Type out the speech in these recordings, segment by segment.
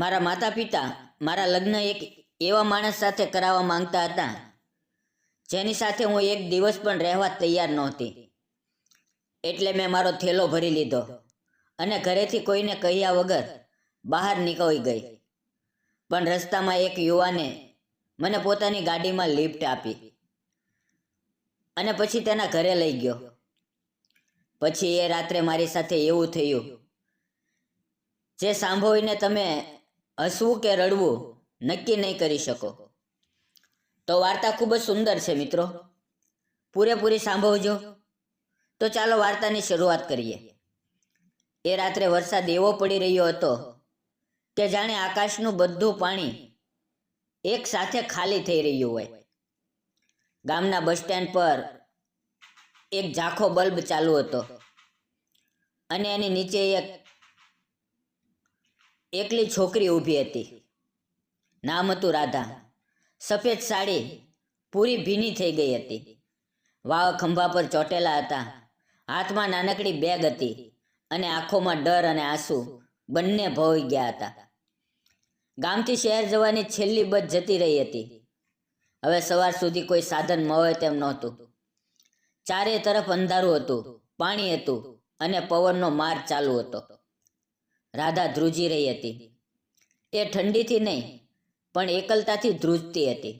મારા માતા પિતા મારા લગ્ન એક એવા માણસ સાથે કરાવવા માંગતા હતા, જેની સાથે હું એક દિવસ પણ રહેવા તૈયાર નહોતી. એટલે મેં મારો થેલો ભરી લીધો અને ઘરેથી કોઈને કહ્યા વગર બહાર નીકળી ગઈ. પણ રસ્તામાં એક યુવાને મને પોતાની ગાડીમાં લિફ્ટ આપી અને પછી તેના ઘરે લઈ ગયો. પછી એ રાત્રે મારી સાથે એવું થયું, જે સાંભળીને તમે હસવું કે રડવું નક્કી નહીં કરી શકો. તો વાર્તા ખૂબ જ સુંદર છે મિત્રો. પૂરેપૂરી સાંભળજો. તો ચાલો વાર્તાની શરૂઆત કરીએ. એ રાત્રે વરસાદ એવો પડી રહ્યો હતો કે જાણે આકાશનું બધું પાણી એક સાથે ખાલી થઈ રહ્યું હોય. ગામના બસ સ્ટેન્ડ પર એક ઝાંખો બલ્બ ચાલુ હતો. અને એની નીચે એક એકલી છોકરી ઊભી હતી. નામ હતું રાધા. સફેદ સાડી પૂરી ભીની થઈ ગઈ હતી. વાવ ખંભા પર ચોટેલા હતા. હાથમાં નાનકડી બેગ હતી અને આંખોમાં ડર અને આંસુ બંને ભોઈ ગયા હતા. ગામથી શહેર જવાની છેલ્લી બસ જતી રહી હતી. હવે સવાર સુધી કોઈ સાધન મળે તેમ નહોતું. ચારે તરફ અંધારું હતું, પાણી હતું અને પવનનો માર ચાલુ હતો. રાધા ધ્રુજી રહી હતી. એ ઠંડીથી નહીં, પણ એકલતાથી ધ્રુજતી હતી.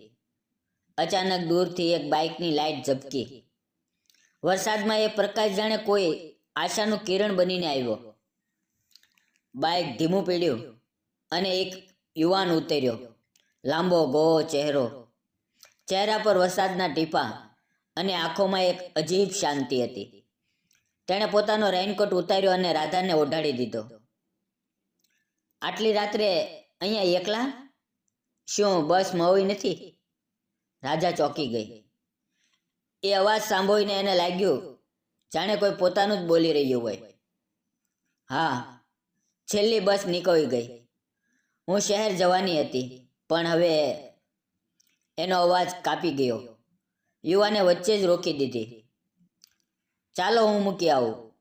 અચાનક દૂરથી એક બાઇકની લાઇટ ઝબકી. વરસાદમાં એ પ્રકાશ જાણે કોઈ આશાનું કિરણ બનીને આવ્યો. બાઇક ધીમું પીડ્યું અને એક યુવાન ઉતર્યો, લાંબો ગો ચહેરો. ચહેરા પર વરસાદના ટીપા અને આંખોમાં એક અજીબ શાંતિ હતી. તેણે પોતાનો રેઇનકોટ ઉતાર્યો અને રાધાને ઓઢાડી દીધો. આટલી રાત્રે અહીંયા એકલા? શું બસ મવી નથી? રાજા ચોકી ગઈ. એ અવાજ સાંભળીને એને લાગ્યું, જાણે કોઈ પોતાનું જ બોલી રહ્યું હોય. હા, છેલ્લી બસ નીકળી ગઈ. હું શહેર જવાની હતી, પણ હવે એનો અવાજ કાપી ગયો. યુવાને વચ્ચે જ રોકી દીધી. ચાલો હું મૂકી આવું.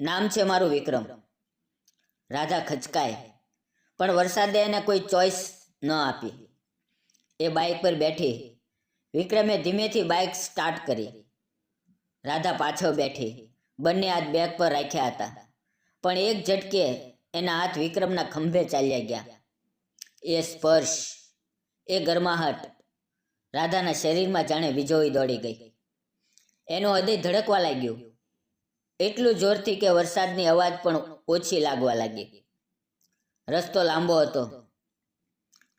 નામ છે મારું વિક્રમ. રાધા ખચકાય. પણ વરસાદે એને કોઈ ચોઈસ ન આપી. એ બાઇક પર બેઠી. વિક્રમે ધીમેથી બાઇક સ્ટાર્ટ કરી. રાધા પાછળ બેઠી. બંને હાથ બેગ પર રાખ્યા હતા. પણ એક ઝટકે એના હાથ વિક્રમના ખંભે ચાલ્યા ગયા. એ સ્પર્શ. એ ગરમાહટ. રાધાના શરીરમાં જાણે વીજળી દોડી ગઈ. એનું હૃદય ધડકવા લાગ્યું. એટલું જોરથી કે વરસાદની અવાજ પણ ઓછી લાગવા લાગી. રસ્તો લાંબો હતો,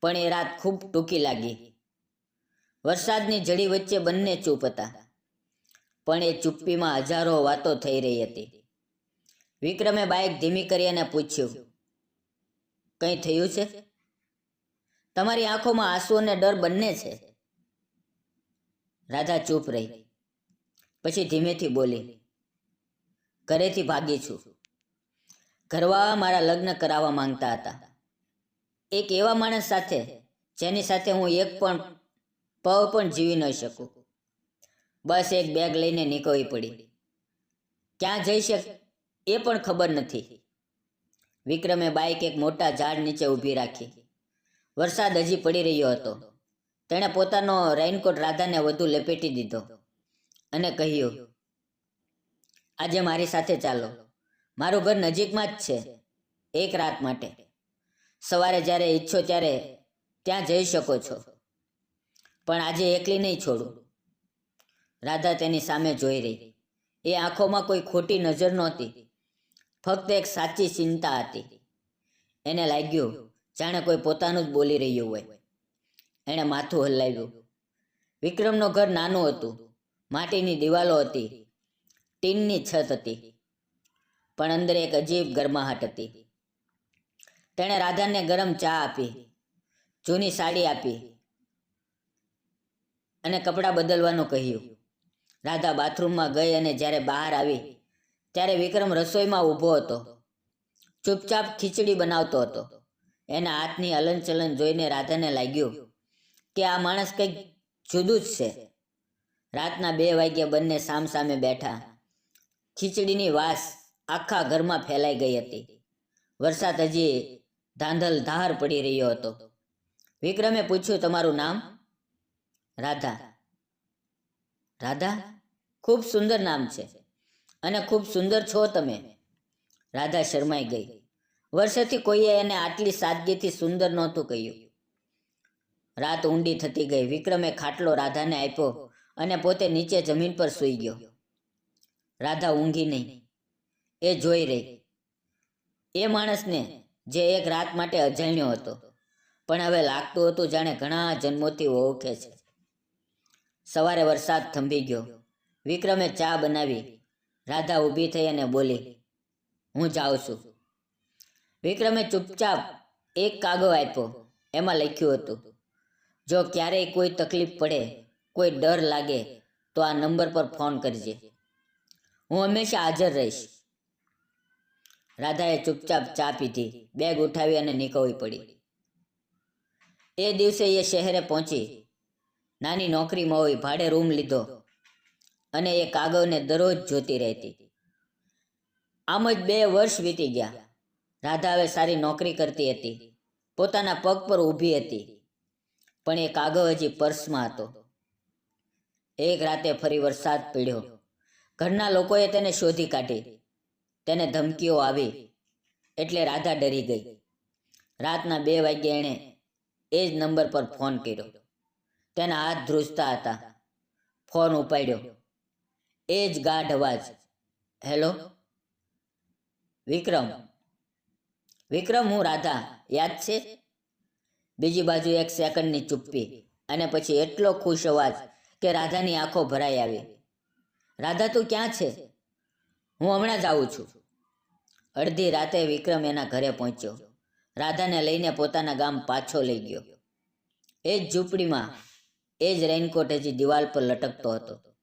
પણ એ રાત ખૂબ ટૂંકી લાગી. વરસાદની જડી વચ્ચે બંને ચૂપ હતા, પણ એ ચૂપ્પીમાં હજારો વાતો થઈ રહી હતી. વિક્રમે બાઇક ધીમી કરી અને પૂછ્યું, કંઈ થયું છે? તમારી આંખોમાં આંસુ અને ડર બંને છે? રાધા ચૂપ રહી, પછી ધીમેથી બોલી, ઘરેથી ભાગી છું. ઘરવાળા મારા લગ્ન કરાવવા માંગતા હતા. એક એવા માણસ સાથે, જેની સાથે હું એક પણ પવ પણ જીવી ન શકું. બસ એક બેગ લઈને નીકળવી પડી. ક્યાં જઈ શક, એ પણ ખબર નથી. વિક્રમે બાઇક એક મોટા ઝાડ નીચે ઊભી રાખી. વરસાદ હજી પડી રહ્યો હતો. તેણે પોતાનો રેઇનકોટ રાધાને વધુ લપેટી દીધો અને કહ્યું, આજે મારી સાથે ચાલો. મારું ઘર નજીકમાં જ છે, એક રાત માટે. સવારે જ્યારે ઈચ્છો ત્યારે ત્યાં જઈ શકો છો. પણ આજે એકલી નહીં છોડું. રાધા તેની સામે જોઈ રહી. એ આંખોમાં કોઈ ખોટી નજર નહોતી. ફક્ત એક સાચી ચિંતા હતી. એને લાગ્યું, જાણે કોઈ પોતાનું જ બોલી રહ્યું હોય. એણે માથું હલાવ્યું. વિક્રમનું ઘર નાનું હતું. માટીની દિવાલો હતી. ટીનની છત હતી. પણ અંદર એક અજીબ ગરમાહટ હતી. તેણે રાધાને ગરમ ચા આપી, જૂની સાડી આપી અને કપડાં બદલવાનું કહ્યું. રાધા બાથરૂમમાં ગઈ અને જ્યારે બહાર આવી, ત્યારે વિક્રમ રસોઈમાં ઊભો હતો. ચૂપચાપ ખીચડી બનાવતો હતો. એના હાથની હલનચલન જોઈને રાધાને લાગ્યું કે આ માણસ કંઈક જુદું જ છે. રાતના બે વાગ્યે બંને સામ સામે બેઠા. ખીચડીની વાસ આખા ઘરમાં ફેલાઈ ગઈ હતી. વરસાદ હજી ધાંધલ ધાર પડી રહ્યો હતો. વિક્રમે પૂછ્યું, તમારું નામ? રાધા. રાધા? ખૂબ સુંદર નામ છે અને ખૂબ સુંદર છો તમે. રાધા શરમાઈ ગઈ. વર્ષોથી કોઈએ એને આટલી સાદગીથી સુંદર નહોતું કહ્યું. રાત ઊંડી થતી ગઈ. વિક્રમે ખાટલો રાધાને આપ્યો અને પોતે નીચે જમીન પર સૂઈ ગયો. રાધા ઊંઘી નહીં. એ જોઈ રહી. એ માણસને જે એક રાત માટે અજાણ્યો હતો. પણ હવે લાગતું હતું જાણે ઘણા જન્મોથી ઓળખે છે. સવારે વરસાદ થંભી ગયો. વિક્રમે ચા બનાવી. રાધા ઊભી થઈ અને બોલી, હું જાઉં છું. વિક્રમે ચૂપચાપ એક કાગો આપ્યો. એમાં લખ્યું હતું, જો ક્યારેય કોઈ તકલીફ પડે, કોઈ ડર લાગે, તો આ નંબર પર ફોન કરજે. હું હંમેશા હાજર રહીશ. રાધાએ ચૂપચાપ ચા પીધી. બેગ ઉઠાવી અને નીકળવી પડી. એ દિવસે એ શહેરે પહોંચી. નાની નોકરીમાં હોય ભાડે રૂમ લીધો અને એ કાગળને દરરોજ જોતી રહેતી. આમ જ બે વર્ષ વીતી ગયા. રાધા હવે સારી નોકરી કરતી હતી. પોતાના પગ પર ઊભી હતી. પણ એ કાગળ હજી પર્સમાં હતો. એક રાતે ફરી વરસાદ પીડ્યો. ઘરના લોકોએ તેને શોધી કાઢી. તેને ધમકીઓ આવી એટલે રાધા ડરી ગઈ. રાતના બે વાગ્યે એણે એ જ નંબર પર ફોન કર્યો. તેના હાથ ધ્રુજતા હતા. ફોન ઉપાડ્યો. એ જ ગાઢ અવાજ, હેલો, વિક્રમ વિક્રમ, હું રાધા, યાદ છે? બીજી બાજુ એક સેકન્ડની ચુપ્પી અને પછી એટલો ખુશ અવાજ કે રાધાની આંખો ભરાઈ આવી. રાધા, તું ક્યાં છે? હું હમણાં જ આવું છું. અડધી રાતે વિક્રમ એના ઘરે પહોંચ્યો. રાધાને લઈને પોતાના ગામ પાછો લઈ ગયો. એ જ ઝૂંપડીમાં, એ જ રેઇનકોટ હજી દિવાલ પર લટકતો હતો.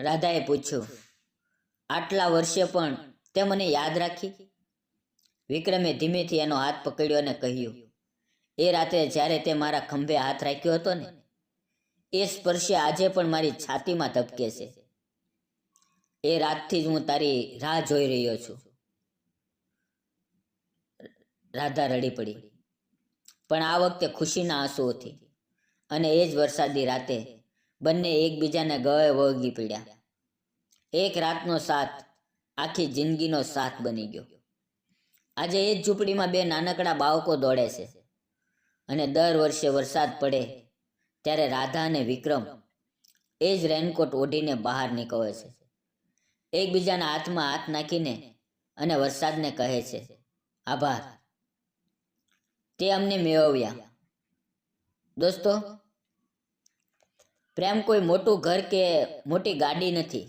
રાધાએ પૂછ્યું, આટલા વર્ષે પણ તે મને યાદ રાખી? વિક્રમે ધીમેથી એનો હાથ પકડ્યો અને કહ્યું, એ રાતે જ્યારે તે મારા ખંભે હાથ રાખ્યો હતો ને, એ સ્પર્શે આજે પણ મારી છાતીમાં ધબકે છે. એ રાતથી જ હું તારી રાહ જોઈ રહ્યો છું. રાધા રડી પડી. પણ આ વખતે ખુશીના આંસુઓથી અને એ જ વરસાદી રાતે બંને એકબીજાને ગળે વળગી પડ્યા. એક રાતનો સાથ આખી જિંદગીનો સાથ બની ગયો. આજે એ જ ઝૂંપડીમાં બે નાનકડા બાળકો દોડે છે અને દર વર્ષે વરસાદ પડે ત્યારે રાધા અને વિક્રમ એ જ રેનકોટ ઓઢીને બહાર નીકળે છે. એકબીજાના હાથમાં હાથ નાખીને અને વરસાદને કહે છે, આભાર. તે અમને મેળવ્યા. દોસ્તો, પ્રેમ કોઈ મોટું ઘર કે મોટી ગાડી નથી.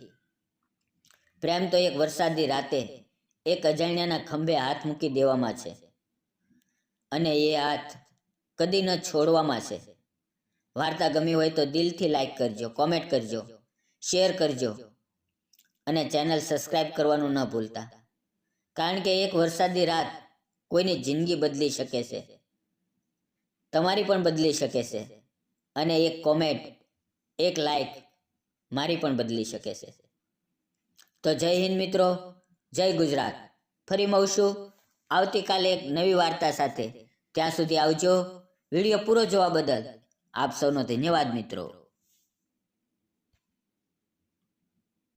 પ્રેમ તો એક વરસાદી રાતે એક અજાણ્યાના ખંભે હાથ મૂકી દેવામાં છે અને એ હાથ કદી ન છોડવામાં છે. વાર્તા ગમી હોય તો દિલથી લાઈક કરજો કોમેન્ટ કરજો શેર કરજો. અને ચેનલ સબસ્ક્રાઈબ કરવાનું ન ભૂલતા. કારણ કે એક વરસાદી રાત કોઈની જિંદગી બદલી શકે છે. તમારી પણ બદલી શકે છે. અને એક કોમેન્ટ એક લાઈક મારી પણ બદલી શકે છે. તો જય હિન્દ મિત્રો, જય ગુજરાત. ફરી મળશું આવતીકાલે એક નવી વાર્તા સાથે. ત્યાં સુધી આવજો. વીડિયો પૂરો જોવા બદલ આપ સૌનો ધન્યવાદ મિત્રો.